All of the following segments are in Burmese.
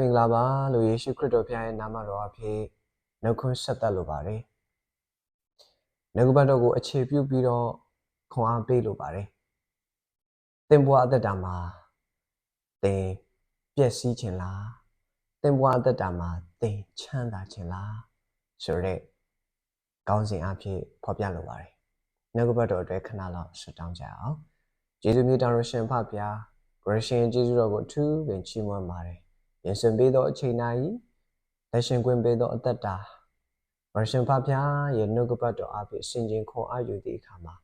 မင်္ဂလာပါလို့ယေရှုခရစ်တော်ဖခင်ရဲ့နာမတော်အဖြစ်နှုတ်ခွန်းဆက်သတ်လိုပါတယ်။နှုတ်ကပတ်တော်ကိုအခြေပြုပြီးတော့ခွန်အားပေးလိုပါတယ်။သင်ဘဝအသက်တာမှာသင်ပျက်စီးခြင်းလားသင်ဘဝအသက်တာမှာသင်ချမ်းသာခြင်းလားဆိုတော့ကောင်းစဉ်အဖြစ်ဖော်ပြလိုပါတယ်။နှုတ်ကပတ်တော်အတွက်ခဏလောက်ဆွတောင်းကြအောင်။ယေရှုမြတ်တော်ရှင်ဖဖျားဂရရှင်ယေရှုတော်ကိုအထူးပင်ချီးမွမ်းပါတယ်။ ပြင်ဆင်ပေးသောအချိန်တိုင်းလက်ရှင်ခွင့်ပေးသောအသက်တာဂရရှင်ဖဖျားရဲ့နှုတ်ကပတ်တော်အဖြစ်ဆင်ခြင်ခွန်အားယူသည့်အခါမှာ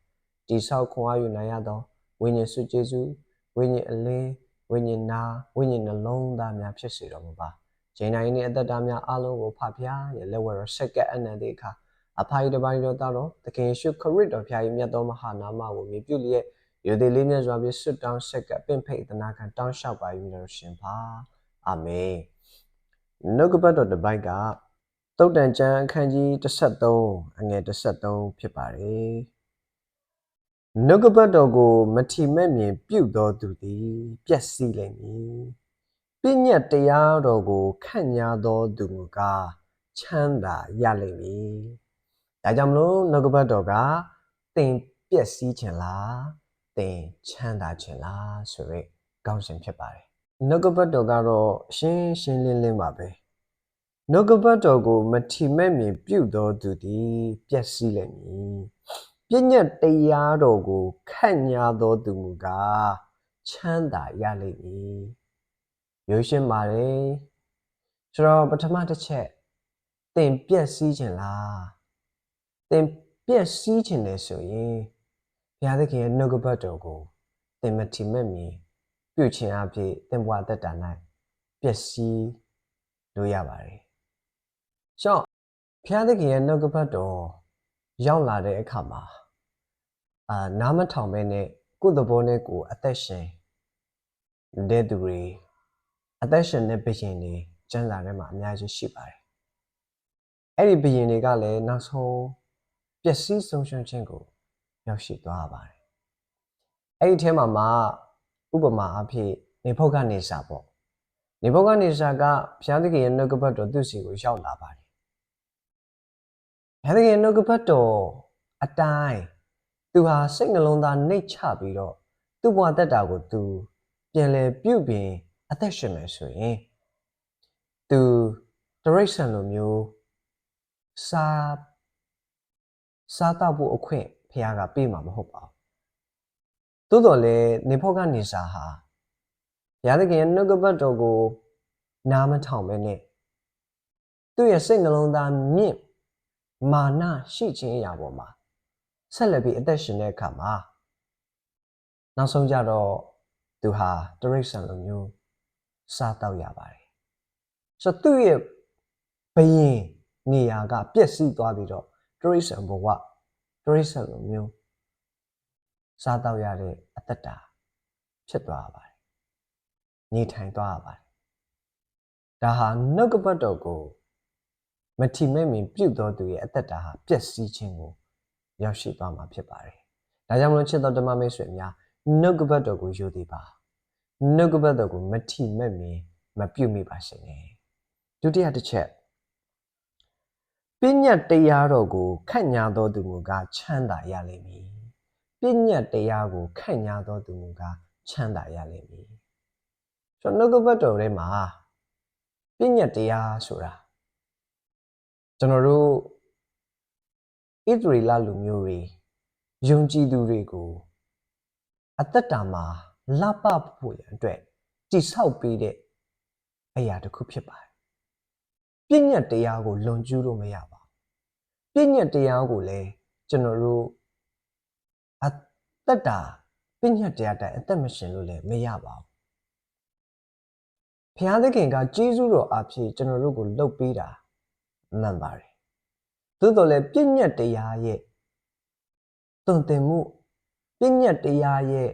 တိဆောက်ခွန်အားယူနိုင်ရသောဝိညာဉ်စုကျေးဇူးဝိညာဉ်အလင်းဝိညာဉ်နာဝိညာဉ်နှလုံးသားများဖြစ်စေတော်မူပါ။ချိန်တိုင်းနှင့်အသက်တာများအလုံးကိုဖဖျားရဲ့လက်ဝဲတော်ဆက်ကပ်အနံ့သည့်အခါအဖိုင်တပိုင်းတော်သားတော်သခင်ယေရှုခရစ်တော်ဖျား၏မြတ်သောမဟာနာမကိုမြည်ပြုလျက်ယိုသေးလေးမြတ်စွာဖြင့်ဆွတ်တောင်းဆက်ကပ်ပင့်ဖိတ်သနာခံတောင်းလျှောက်ပါ၏လို့ရှင်ပါ အာမင်နှုတ်ကပတ်တော်တစ်ပိုက်ကတုတ်တန်ကျမ်းအခန်းကြီး33အငယ်33ဖြစ်ပါတယ်နှုတ်ကပတ်တော်ကို မထီမဲ့မြင်ပြုတော်သူသည်ပျက်စီးလိမ့်မည်ပညတ်တရားတော်ကိုခန့်ညာတော်သူမူကားချမ်းသာရလိမ့်မည်ဒါကြောင့်မလို့နှုတ်ကပတ်တော်ကသင်ပျက်စီးခြင်းလားသင်ချမ်းသာခြင်းလားဆိုရဲကောင်းစဉ်ဖြစ်ပါတယ် နှုတ်ကပတ်တော်ကတော့ရှင်းရှင်းလင်းလင်းပါပဲနှုတ်ကပတ်တော်ကို မထီမဲ့မြင်ပြုတော်သူသည်ပျက်စီးလိမ့်မည်ပညတ်တရားတော်ကိုခန့်ညာတော်သူမူကားချမ်းသာရလိမ့်မည်ရိုးရှင်းပါတယ်ဆိုတော့ပထမတစ်ချက်သင်ပျက်စီးခြင်းလားသင်ပျက်စီးခြင်းလေဆိုရင်ဘုရားသခင်ရဲ့နှုတ်ကပတ်တော်ကိုသင်မထီမဲ့မြင် ပြုခြင်းအဖြစ်သင်ဘဝသက်တာ၌ပျက်စီးလို့ရပါတယ်။ရှော့ဘုရားသခင်ရဲ့နှုတ်ကပတ်တော်ရောက်လာတဲ့အခါမှာအာနားမထောင်ပဲနဲ့ကိုယ်သဘောနဲ့ကိုယ်အသက်ရှင်တဲ့သူတွေအသက်ရှင်တဲ့ဘယင်တွေကျမ်းစာထဲမှာအများကြီးရှိပါတယ်။အဲ့ဒီဘယင်တွေကလည်းနောက်ဆုံးပျက်စီးဆုံးရှုံးခြင်းကိုရောက်ရှိသွားပါတယ်။အဲ့ဒီထဲမှာမှ ဥပမာအဖြစ်နေဖုတ်ကနေစာပေါ့။နေဖုတ်ကနေစာကဘုရားသခင်ရဲ့နှုတ်ကပတ်တော်သူ့စီကိုရောက်လာပါတယ်။ဘုရားသခင်ရဲ့နှုတ်ကပတ်တော်အတိုင်းသူဟာစိတ်နှလုံးသားနှိတ်ချပြီးတော့သူ့ဘဝတက်တာကိုသူပြန်လဲပြုတ်ပြင်အသက်ရှင်မယ်ဆိုရင်သူတရိတ်ဆန်လိုမျိုးစားစားတော့ဖို့အခွင့်ဖခင်ကပေးမှာမဟုတ်ပါဘူး သို့တော်လည်းနေဖို့ကနေစာဟာဘုရားသခင်ရဲ့နှုတ်ကပတ်တော်ကို နားမထောင်ပဲနဲ့သူ့ရဲ့စိတ်နှလုံးသားမြင့်မာနရှိခြင်းအရာပေါ်မှာဆက်လက်ပြီးအသက်ရှင်တဲ့အခါမှာနောက်ဆုံးကြတော့သူဟာတရိတ်ဆန်လိုမျိုးစားတော့ရပါတယ်ဆိုတော့သူ့ရဲ့ဘယင်နေရာကပျက်စီးသွားပြီးတော့တရိတ်ဆန်ဘဝတရိတ်ဆန်လိုမျိုး စားတော့ရတဲ့အသက်တာဖြစ်သွားရပါတယ်နေထိုင်သွားရပါတယ်ဒါဟာနှုတ်ကပတ်တော်ကိုမထီမဲ့မင်ပြုတ်တော်သူရဲ့အသက်တာဟာပျက်စီးခြင်းကိုရောက်ရှိသွားမှာဖြစ်ပါတယ်ဒါကြောင့်မလို့ချစ်တော်ဓမ္မမိတ်ဆွေများနှုတ်ကပတ်တော်ကိုယူသည်ပါနှုတ်ကပတ်တော်ကိုမထီမဲ့မင်မပြုတ်မိပါစေနဲ့ဒုတိယတစ်ချက်ပညတ်တရားတော်ကိုခန့်ညာတော်သူမူကားချမ်းသာရလိမ့်မည် ပညတ်တရားကိုခန့်ညာတော်သူမူကားချမ်းသာရလိမ့်မည်ဆိုတော့နှုတ်ကပတ်တော်ထဲမှာပညတ်တရားဆိုတာကျွန်တော်တို့ဣသရေလလူမျိုးတွေယုံကြည်သူတွေကိုအသက်တာမှာလပဖို့ရန်အတွက်တိဆောက်ပေးတဲ့အရာတစ်ခုဖြစ်ပါတယ်။ပြည့်ညတ်တရားကိုလွန်ကျူးလို့မရပါဘူး။ပြည့်ညတ်တရားကိုလည်းကျွန်တော်တို့ အသက်တာပြည့်ညတ်တရားတိုင်အသက်မရှင်လို့လည်းမရပါဘူး။ဘုရားသခင်ကကျေးဇူးတော်အဖြစ်ကျွန်တော်တို့ကိုလှုပ်ပေးတာမှန်ပါတယ်။သို့တော်လည်းပြည့်ညတ်တရားရဲ့တုံတင်မှုပြည့်ညတ်တရားရဲ့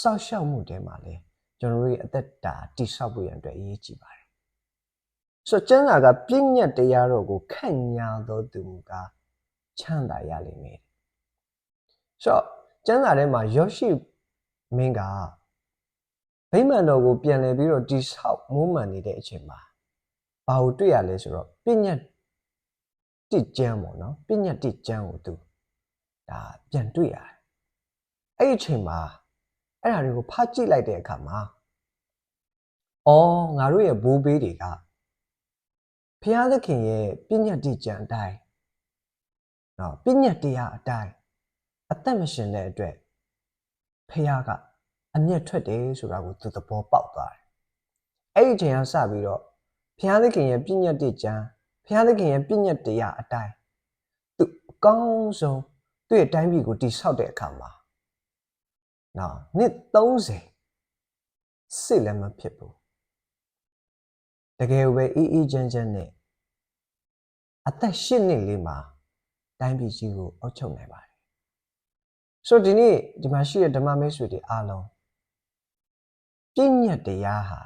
စောက်ရှောက်မှုတဲမှာလဲကျွန်တော်တို့ရဲ့အသက်တာတိဆောက်ဖို့ရန်အတွက်အရေးကြီးပါတယ်။ဆိုတော့ကျမ်းစာကပြည့်ညတ်တရားတော်ကိုခန့်ညာတော်သူကချမ်းသာရလိမ့်မယ်။ ဆိုတော့ကျမ်းစာထဲမှာယောရှိမင်းကဗိမာန်တော်ကိုပြန်လည်ပြီးတော့တိဆောက်မွမ်းမံနေတဲ့အချိန်မှာဘာကိုတွေ့ရလဲဆိုတော့ပညာတိကျမ်းပေါ့နော်ပညာတိကျမ်းကိုသူဒါပြန်တွေ့ရတယ်အဲ့ဒီအချိန်မှာအဲ့ဒါတွေကိုဖတ်ကြည့်လိုက်တဲ့အခါမှာအော်ငါတို့ရဲ့ဘိုးဘေးတွေကဖျားသခင်ရဲ့ပညာတိကျမ်းအတိုင်းနော်ပညာတရားအတိုင်း အသက်မရှင်တဲ့အတွက်ဖျားကအမျက်ထွက်တယ်ဆိုတာကိုသူသဘောပေါက်သွားတယ်အဲ့ဒီအချိန်ကစပြီးတော့ဖျားသခင်ရဲ့ပညာတိကျမ်းဖျားသခင်ရဲ့ပညာတရားအတိုင်းသူအကောင်းဆုံးသူ့ရဲ့တိုင်းပြည်ကိုတည်ဆောက်တဲ့အခါမှာနော်နှစ်30စစ်လည်းမဖြစ်ဘူးတကယ်ပဲအေးအေးချမ်းချမ်းနဲ့အသက်၈နှစ်လေးမှာတိုင်းပြည်ကြီးကိုအုပ်ချုပ်နိုင်ပါတယ် ဆိုတော့ဒီနေ့ဒီမှာရှိတဲ့ဓမ္မမိတ်ဆွေတွေအားလုံးပြည့်ညတ်တရားဟာ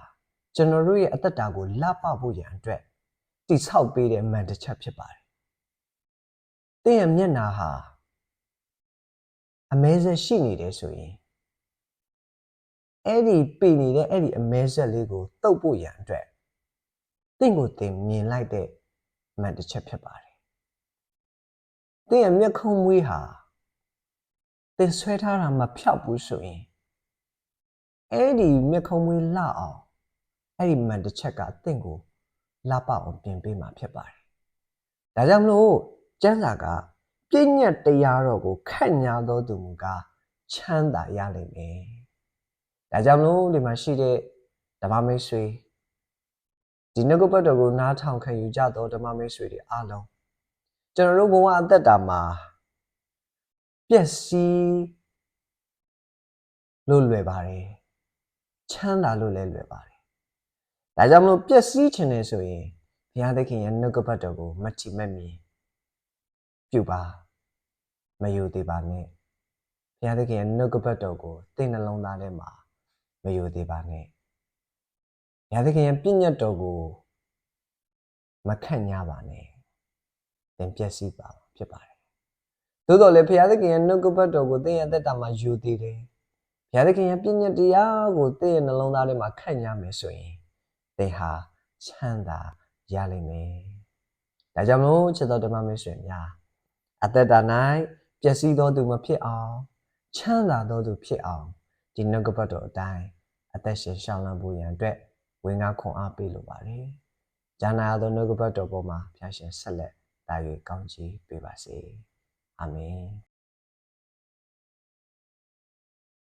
ကျွန်တော်တို့ရဲ့အသက်တာကိုလှပဖို့ရန်အတွက်တိဆောက်ပေးတဲ့မန်တစ်ချက်ဖြစ်ပါတယ်။တင်းရဲ့မျက်နာဟာအမဲဆက်ရှိနေတယ်ဆိုရင်အဲ့ဒီပေနေတဲ့အဲ့ဒီအမဲဆက်လေးကိုတုပ်ဖို့ရန်အတွက်တင့်ကိုတင်မြင်လိုက်တဲ့မန်တစ်ချက်ဖြစ်ပါတယ်။တင်းရဲ့မျက်ခုံးမွေးဟာ တင်ဆွဲထားတာမဖြောက်ဘူးဆိုရင်အဲ့ဒီမျက်ခုံးမွေးလှအောင်အဲ့ဒီမန်တစ်ချက်ကတင့်ကိုလှပအောင်ပြင်ပေးမှာဖြစ်ပါတယ်။ဒါကြောင့်မလို့ကျမ်းစာကပြည့်ညတ်တရားတော်ကိုခန့်ညာတော်သူမူကားချမ်းသာရလိမ့်မယ်။ဒါကြောင့်မလို့ဒီမှာရှိတဲ့ဓမ္မမိတ်ဆွေဒီနှုတ်ကပတ်တော်ကိုနားထောင်ခံယူကြသောဓမ္မမိတ်ဆွေတွေအားလုံးကျွန်တော်တို့ဘဝအသက်တာမှာ ပျက်စီးလို့လွယ်ပါတယ်။ချမ်းသာလို့လည်းလွယ်ပါတယ်။ဒါကြောင့်မလို့ပျက်စီးခြင်းနေဆိုရင်ဘုရားသခင်ရဲ့နှုတ်ကပတ်တော်ကိုမထီမဲ့မြင်ပြုပါမယူသေးပါနဲ့ဘုရားသခင်ရဲ့နှုတ်ကပတ်တော်ကိုသင်နှလုံးသားထဲမှာမယူသေးပါနဲ့ဘုရားသခင်ရဲ့ပြည့်ညတ်တော်ကိုမခန့်ညားပါနဲ့သင်ပျက်စီးပါဖြစ်ပါတယ် သို့တော်လည်းဘုရားသခင်ရဲ့နှုတ်ကပတ်တော်ကိုသင်ရဲ့အသက်တာမှာယူသေးတယ်ဘုရားသခင်ရဲ့ပြည့်ညတ်တရားကိုသင်ရဲ့နှလုံးသားထဲမှာခန့်ညားမယ်ဆိုရင်သင်ဟာချမ်းသာရလိမ့်မယ်ဒါကြောင့်မလို့ချစ်တော်ဓမ္မမိတ်ဆွေများအသက်တာ၌ပျက်စီးသောသူမဖြစ်အောင်ချမ်းသာသောသူဖြစ်အောင်ဒီနှုတ်ကပတ်တော်အတိုင်းအသက်ရှင်ရှောင်လန်းဖို့ရန်အတွက်ဝင်ကားခွန်အားပေးလိုပါတယ်။ဂျာနာသောနှုတ်ကပတ်တော်ပေါ်မှာဖျားရှင်ဆက်လက်တာ၍ကောင်းချီးပေးပါစေ။ အာမင်။